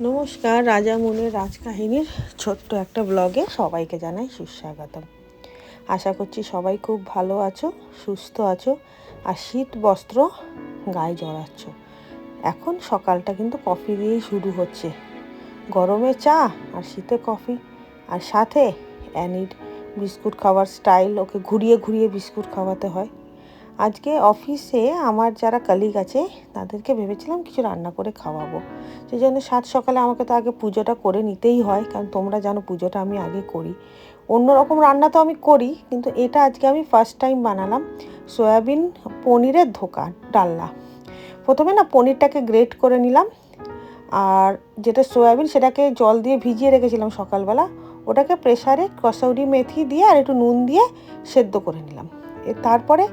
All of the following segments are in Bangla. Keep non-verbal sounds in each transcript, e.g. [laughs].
নমস্কার, রাজা মুনের রাজকাহিনীর ছোট্ট একটা ব্লগে সবাইকে জানাই সুস্বাগতম। আশা করছি সবাই খুব ভালো আছো, সুস্থ আছো, আর শীত বস্ত্র গায়ে জড়াচ্ছ। এখন সকালটা কিন্তু কফি দিয়েই শুরু হচ্ছে। গরমে চা আর শীতে কফি। আর সাথে অ্যানিড বিস্কুট খাওয়ার স্টাইল ওকে ঘুরিয়ে ঘুরিয়ে বিস্কুট খাওয়াতে হয়। আজকে অফিসে আমার যারা কালিগ আছে, তাদেরকে ভেবেছিলাম কিছু রান্না করে খাওয়াবো। সেই জন্য সাত সকালে আমাকে তো আগে পুজোটা করে নিতেই হয়, কারণ তোমরা জানো পুজোটা আমি আগে করি। অন্য রকম রান্না তো আমি করি, কিন্তু এটা আজকে আমি ফার্স্ট টাইম বানালাম সয়াবিন পনিরের ধোকা ডালনা। প্রথমে না পনিরটাকে গ্রেট করে নিলাম, আর যেটা সয়াবিন সেটাকে জল দিয়ে ভিজিয়ে রেখেছিলাম সকালবেলা, ওটাকে প্রেসারে কসৌরি মেথি দিয়ে আর একটু নুন দিয়ে সেদ্ধ করে নিলাম। এ তারপরে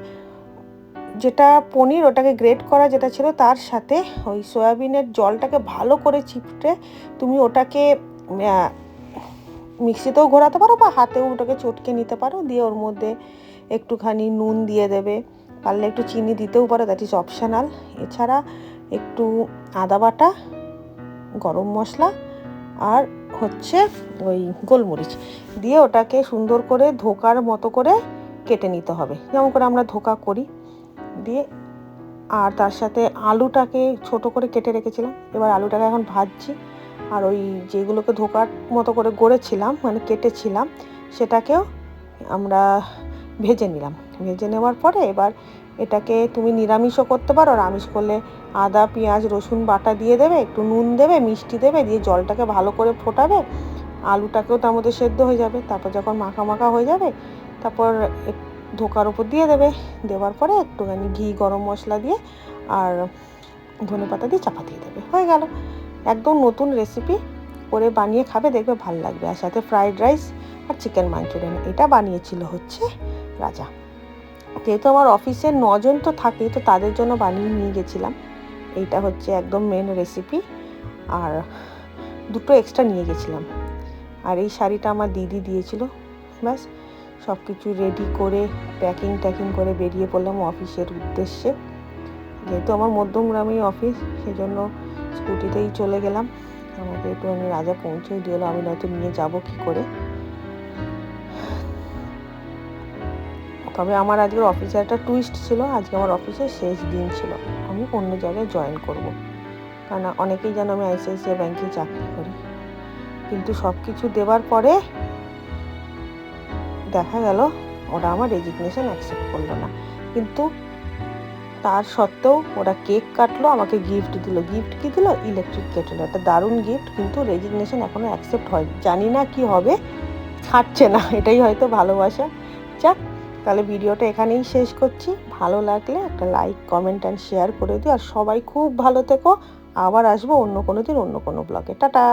যেটা পনির ওটাকে গ্রেট করা যেটা ছিল তার সাথে ওই সয়াবিনের জলটাকে ভালো করে চিপটে তুমি ওটাকে মিক্সিতেও ঘোরাতে পারো বা হাতেও ওটাকে চটকে নিতে পারো। দিয়ে ওর মধ্যে একটুখানি নুন দিয়ে দেবে। পারলে একটু চিনি দিতেও পারো দ্যাট ইজ অপশানাল এছাড়া একটু আদা বাটা, গরম মশলা আর হচ্ছে ওই গোলমরিচ। দিয়ে ওটাকে সুন্দর করে ধোকার মতো করে কেটে নিতে হবে। যেমন করে আমরা ধোকা করি। দিয়ে আর তার সাথে আলুটাকে ছোট করে কেটে রেখেছিলাম। এবার আলুটাকে এখন ভাজছি। আর ওই যেগুলোকে ধোকার মতো করে গড়েছিলাম মানে কেটেছিলাম, সেটাকেও আমরা ভেজে নিলাম। ভেজে নেওয়ার পরে এবার এটাকে তুমি নিরামিষও করতে পারো। আর আমিষ করলে আদা, পেঁয়াজ, রসুন, বাটা দিয়ে দেবে, একটু নুন দেবে, মিষ্টি দেবে, দিয়ে জলটাকে ভালো করে ফোটাবে। আলুটাকেও তার মধ্যে সেদ্ধ হয়ে যাবে। তারপর যখন মাখা মাখা হয়ে যাবে, তারপর ধোকার উপর দিয়ে দেবে। দেওয়ার পরে একটুখানি ঘি, গরম মশলা দিয়ে আর ধনে পাতা দিয়ে চাপা দিয়ে দেবে। হয়ে গেল। একদম নতুন রেসিপি করে বানিয়ে খাবে, দেখবে ভালো লাগবে। আর সাথে ফ্রাইড রাইস আর চিকেন মাঞ্চুরিয়ান এটা বানিয়েছিল হচ্ছে রাজা। যেহেতু আমার অফিসে নজন তো থাকেই তো তাদের জন্য বানিয়ে নিয়ে গেছিলাম। এইটা হচ্ছে একদম মেন রেসিপি আর দুটো এক্সট্রা নিয়ে গেছিলাম। আর এই শাড়িটা আমার দিদি দিয়েছিল। ব্যাস। সব কিছু রেডি করে প্যাকিং ট্যাকিং করে বেরিয়ে পড়লাম অফিসের উদ্দেশ্যে। যেহেতু আমার মধ্যমগ্রামেই অফিস সেজন্য স্কুটিতেই চলে গেলাম। আমাকে একটু আমি রাজা পৌঁছে দিল আমি নয়তো নিয়ে যাব কি করে? তবে আমার আজকের অফিসে একটা টুইস্ট ছিল, আজকে আমার অফিসের শেষ দিন ছিল। আমি অন্য জায়গায় জয়েন করব। কারণ অনেকেই যেন আমি আইসিআইসিআই ব্যাংকে চাকরি করি। কিন্তু সব কিছু দেওয়ার পরে দেখা গেল, ওরা আমার রেজিগনেশন অ্যাকসেপ্ট করল না। কিন্তু তার সত্ত্বেও ওরা কেক কাটলো, আমাকে গিফট দিল। গিফট কি দিল? ইলেকট্রিক কেটেল একটা দারুণ গিফট কিন্তু রেজিগনেশন এখনও অ্যাকসেপ্ট হয় জানি না কি হবে, ছাড়ছে না, [laughs] এটাই হয়তো ভালোবাসা। যাক, তাহলে ভিডিওটা এখানেই শেষ করছি। ভালো লাগলে একটা লাইক কমেন্ট অ্যান্ড শেয়ার করে দিও। আর সবাই খুব ভালো থেকো। আবার আসব অন্য কোনো দিন, অন্য কোনো ব্লগে টাটা!